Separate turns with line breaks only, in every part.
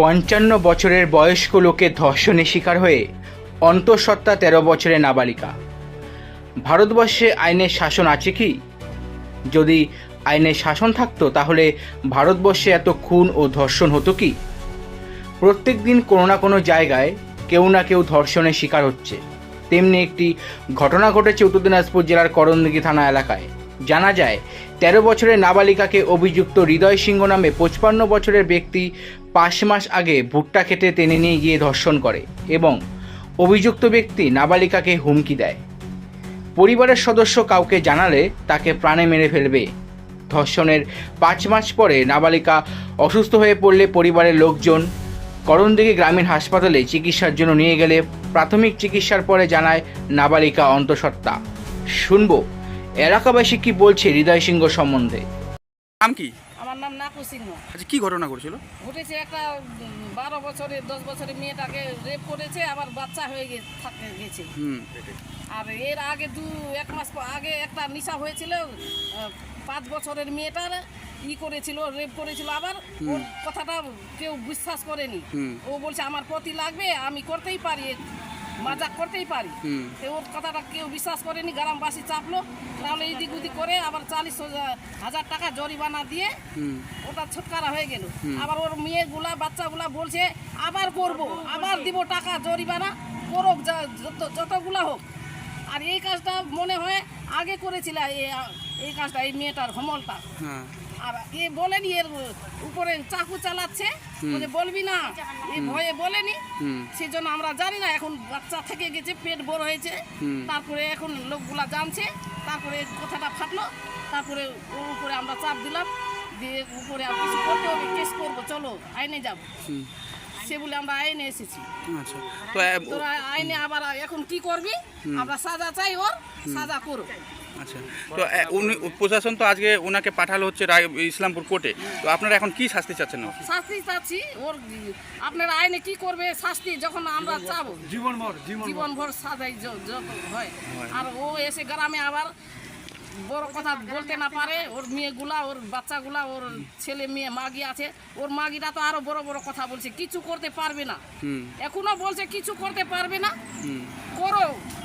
পঞ্চান্ন বছরের বয়স্ক লোকের ধর্ষণের শিকার হয়ে অন্তঃসত্ত্বা তেরো বছরের নাবালিকা। ভারতবর্ষে আইনের শাসন আছে কি? যদি আইনের শাসন থাকতো, তাহলে ভারতবর্ষে এত খুন ও ধর্ষণ হতো কি? প্রত্যেক দিন কোনো না কোনো জায়গায় কেউ না কেউ ধর্ষণের শিকার হচ্ছে। তেমনি একটি ঘটনা ঘটেছে উত্তর দিনাজপুর জেলার করণদিঘি থানা এলাকায়। জানা যায়, তেরো বছরের নাবালিকাকে অভিযুক্ত হৃদয় সিংহ নামে পঁচপান্ন বছরের ব্যক্তি পাঁচ মাস আগে ভুট্টা খেতে টেনে নিয়ে গিয়ে ধর্ষণ করে এবং অভিযুক্ত ব্যক্তি নাবালিকাকে হুমকি দেয়। পরিবারের সদস্য কাউকে জানালে তাকে প্রাণে মেরে ফেলবে। ধর্ষণের পাঁচ মাস পরে নাবালিকা অসুস্থ হয়ে পড়লে পরিবারের লোকজন করণদিঘি গ্রামীণ হাসপাতালে চিকিৎসার জন্য নিয়ে গেলে প্রাথমিক চিকিৎসার পরে জানায় নাবালিকা অন্তঃসত্ত্বা। শুনব। এলাকাবাসী কি বলছে হৃদয় সিংহ সম্বন্ধে?
নাম কি?
আমার নাম নাকু সিংহ।
আচ্ছা কি ঘটনা ঘটেছিল?
ঘটেছে একটা বারো বছরের দশ বছরের মেয়েটাকে রেপ করেছে আবার বাচ্চা হয়ে গে- থাকে- গেছে। আর এর আগে দু এক মাস আগে একটা নিশা হয়েছিল পাঁচ বছরের মেয়েটার ই করেছিল রেপ করেছিল আবার। ওর কথাটা কেউ বিশ্বাস করেনি।
হুম।
ও বলছে আমার পতি লাগবে আমি করতেই পারি। মজাক করতেই পারি। তো ওর কথাটা কেউ বিশ্বাস করেনি গ্রামবাসী চাপলো। তাহলে এদিক ওদিক করে আবার চালিশ হাজার টাকা জরিমানা দিয়ে ওটা ছুটকারা হয়ে গেল। আবার ওর মেয়েগুলা বাচ্চাগুলা বলছে আবার করব আবার দিব টাকা জরিমানা করুক যা- যত যতগুলা হোক। আর এই কাজটা মনে হয় আগে করেছিল এই- এই কাজটা এই মেয়েটার হমলটা।
হ্যাঁ।
আর এ বলেনি এর উপরে চাকু চালাচ্ছে। বলে বলবি না এই ভয়ে বলেনি। সেজন্য আমরা জানি না এখন বাচ্চা থেকে গেছে পেট বড় হয়েছে। তারপরে এখন লোকগুলা জানছে তারপরে কথাটা ফাটলো। তারপরে ওর উপরে আমরা চাপ দিলাম দিয়ে উপরে আর কিছু করতে হবে কেস করব চলো আইনে যাব। সে বলে আমরা আইনে এসেছি।
আচ্ছা। এ,
তোরা আইনে আবার এখন কি করবি? আমরা সাজা চাই ওর সাজা করো।
আচ্ছা তো উনি প্রশাসন তো আজকে ওনাকে পাঠালো হচ্ছে রায় ইসলামপুর কোর্টে। তো আপনারা এখন কি শাস্তি চাচ্ছেন?
শাস্তি চাচ্ছি ওর আপনারা আইনে কি করবে শাস্তি যখন আমরা চাবো?
জীবনভর
জীবনভর। সাজাই হয়। আর ও এসে গ্রামে আবার বড় কথা বলতে না পারে ওর মেয়েগুলা ওর বাচ্চাগুলা ওর ছেলে মেয়ে মাগি আছে ওর মাগিরা তো আরও বড় বড় কথা বলছে কিছু করতে পারবে না। এখনও বলছে কিছু করতে পারবে না। করো।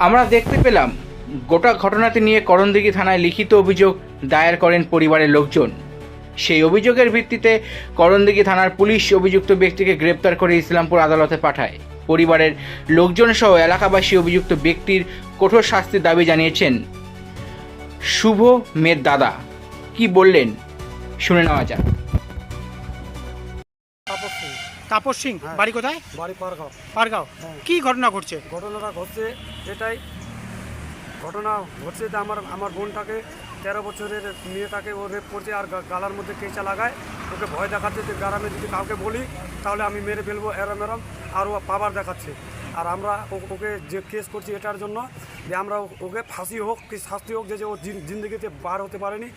আমরা
দেখতে পেলাম, গোটা ঘটনাটি নিয়ে করণদিঘি থানায় লিখিত অভিযোগ দায়ের করেন পরিবারের লোকজন। সেই অভিযোগের ভিত্তিতে করণদিঘি থানার পুলিশ অভিযুক্ত ব্যক্তিকে গ্রেপ্তার করে ইসলামপুর আদালতে পাঠায়। পরিবারের লোকজন সহ এলাকাবাসী অভিযুক্ত ব্যক্তির কঠোর শাস্তির দাবি জানিয়েছেন। শুভ মেয়ের দাদা, কি বললেন? শুনে নেওয়া যাক।
তাপস সিং
বাড়ি কোথায়?
বাড়ি পারগাঁও।
পারগাঁও। কি ঘটনা ঘটছে?
ঘটনাটা ঘটছে এটাই ঘটনা ঘটছে যে আমার আমার বোনটাকে তেরো বছরের মেয়েটাকে ও রেপ করছে আর গা- গালার মধ্যে কেঁচা লাগায়। ওকে ভয় দেখাচ্ছে যে গ্রামে যদি কাউকে বলি তাহলে আমি মেরে ফেলব এরম এরম। আর ও পাবার দেখাচ্ছে। আর আমরা ও- ওকে যে কেস করছি এটার জন্য যে আমরা ও- ওকে ফাঁসি হোক কি শাস্তি হোক যে যে ও জিন- জিন্দগিতে বার হতে পারেনি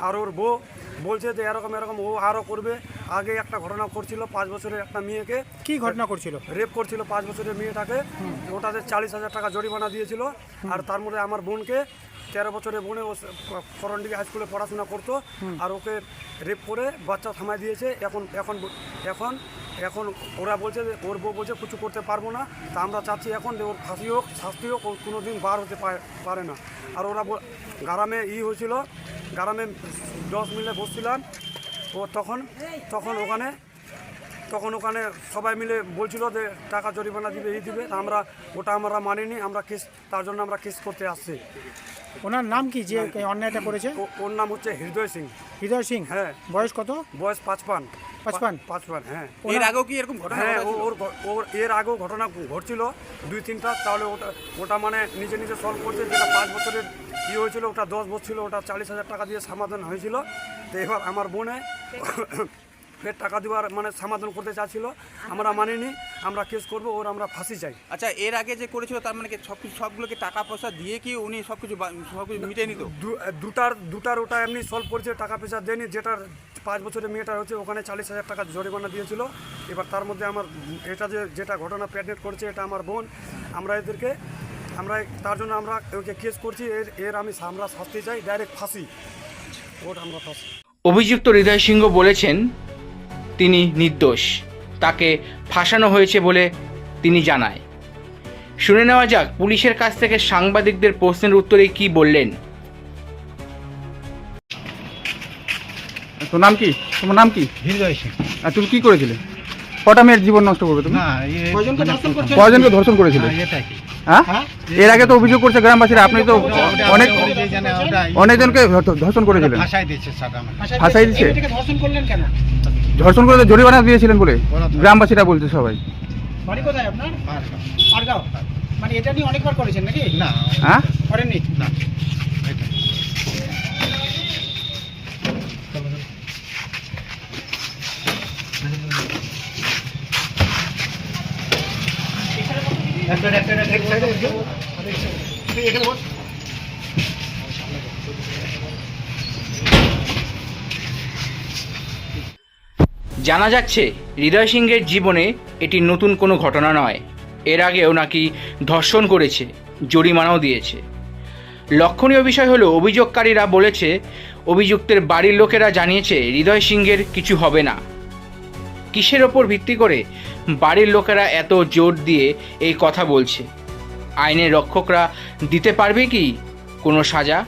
আর ওর বউ বলছে যে এরকম এরকম ও আরও করবে। আগে একটা ঘটনা করছিল পাঁচ বছরের একটা মেয়েকে।
কি ঘটনা করছিল
রেপ করছিল পাঁচ বছরের মেয়েটাকে। ওটাতে চালিশ হাজার টাকা জরিমানা দিয়েছিল। আর তার মধ্যে আমার বোনকে তেরো বছরের বোনে ও করণডিগি হাই স্কুলে পড়াশোনা করতো। আর ওকে রেপ করে বাচ্চা থামায় দিয়েছে। এখন এখন এখন এখন ওরা বলছে যে ওর বউ বলছে কিছু করতে পারব না। তা আমরা চাচ্ছি এখন যে ওর ফাঁসি হোক শাস্তি হোক ও কোনো দিন বার হতে পারে- না। আর ওরা গ্রামে ই হয়েছিল গ্রামে দশ মিলে বসছিলাম। ও তখন তখন ওখানে তখন ওখানে সবাই মিলে বলছিল যে টাকা জরিমানা দিবে এই দিবে। আমরা ওটা আমরা মানিনি আমরা কেস তার জন্য আমরা কেস করতে আসছি।
ওনার নাম কি যে অন্যায়টা করেছে?
ওর নাম হচ্ছে হৃদয় সিং।
হৃদয় সিং
হ্যাঁ।
বয়স কত?
বয়স পাঁচপান।
পাঁচপান?
পাঁচবার হ্যাঁ।
এর আগেও কি এরকম ঘটনা
হ্যাঁ ও- ওর ওর এর আগেও ঘটনা ঘটছিল দুই তিনটা তাহলে ওটা ওটা মানে নিজে নিজে সলভ করছে যেটা পাঁচ বছরের ইয়ে হয়েছিল ওটা দশ বছর ছিল ওটা চালিশ হাজার টাকা দিয়ে সমাধান হয়েছিল। তো এবার আমার বোনে ফের টাকা দেওয়ার মানে সমাধান করতে চাচ্ছিল। আমরা মানিনি আমরা কেস করব ওর আমরা ফাঁসি চাই।
আচ্ছা এর আগে যে করেছিল তার মানে কি সব কিছু সবগুলোকে টাকা পয়সা দিয়ে কি উনি সব কিছু সব কিছু মিটিয়ে নিত?
দু- দুটার দুটার ওটা এমনি সলভ করেছে টাকা পয়সা দেয়নি। যেটার পাঁচ বছরের মেয়েটা হচ্ছে ওখানে চালিশ হাজার টাকা জরিমানা দিয়েছিল। এবার তার মধ্যে আমার এটা যে যেটা ঘটনা প্রেগনেন্ট করছে এটা আমার বোন। আমরা এদেরকে আমরা তার জন্য আমরা ওকে কেস করছি। এর এর আমি আমরা শাস্তি চাই ডাইরেক্ট ফাঁসি। ওটা আমরা ফাঁসি।
অভিযুক্ত হৃদয় সিংহ বলেছেন তিনি নির্দোষ। তাকে ফাঁসানো হয়েছে বলে তিনি জানায়। শুনে নেওয়া যাক পুলিশের কাছ থেকে সাংবাদিকদের প্রশ্নের উত্তরে কি বললেন।
তোর নাম কি? তোমার নাম কি?
হৃদয় সিং।
আর তুমি কি করেছিলে? কটা মেয়ের জীবন নষ্ট করবে তুমি?
না
কয়জনকে ধর্ষণ করছে?
করেছিলে?
হ্যাঁ, কি
হ্যাঁ? এর আগে তো অভিযোগ করছে গ্রামবাসীরা আপনি তো অনেক অনেকজনকে ধর্ষণ করেছিলেন।
ভাষায় দিচ্ছে মানে
ফাঁসাই দিচ্ছে?
ধর্ষণ করলেন কেন?
ধর্ষণ করে জরিমানা দিয়েছিলেন বলে গ্রামবাসীরা বলছে সবাই।
বাড়ি কোথায় আপনার?
আর
পারগাঁও। মানে এটা নিয়ে অনেকবার করেছেন নাকি?
না।
হ্যাঁ?
করেননি?
না। এটা একটা একটা একটা এখানে বস।
জানা যাচ্ছে, হৃদয় সিংহের জীবনে এটি নতুন কোনো ঘটনা নয়। এর আগেও নাকি ধর্ষণ করেছে, জরিমানাও দিয়েছে। লক্ষণীয় বিষয় হলো, অভিযোগকারীরা বলেছে, অভিযুক্তের বাড়ির লোকেরা জানিয়েছে, হৃদয় সিংহের কিছু হবে না। কিসের ওপর ভিত্তি করে বাড়ির লোকেরা এত জোর দিয়ে এই কথা বলছে? আইনের রক্ষকরা দিতে পারবে কি কোনো সাজা?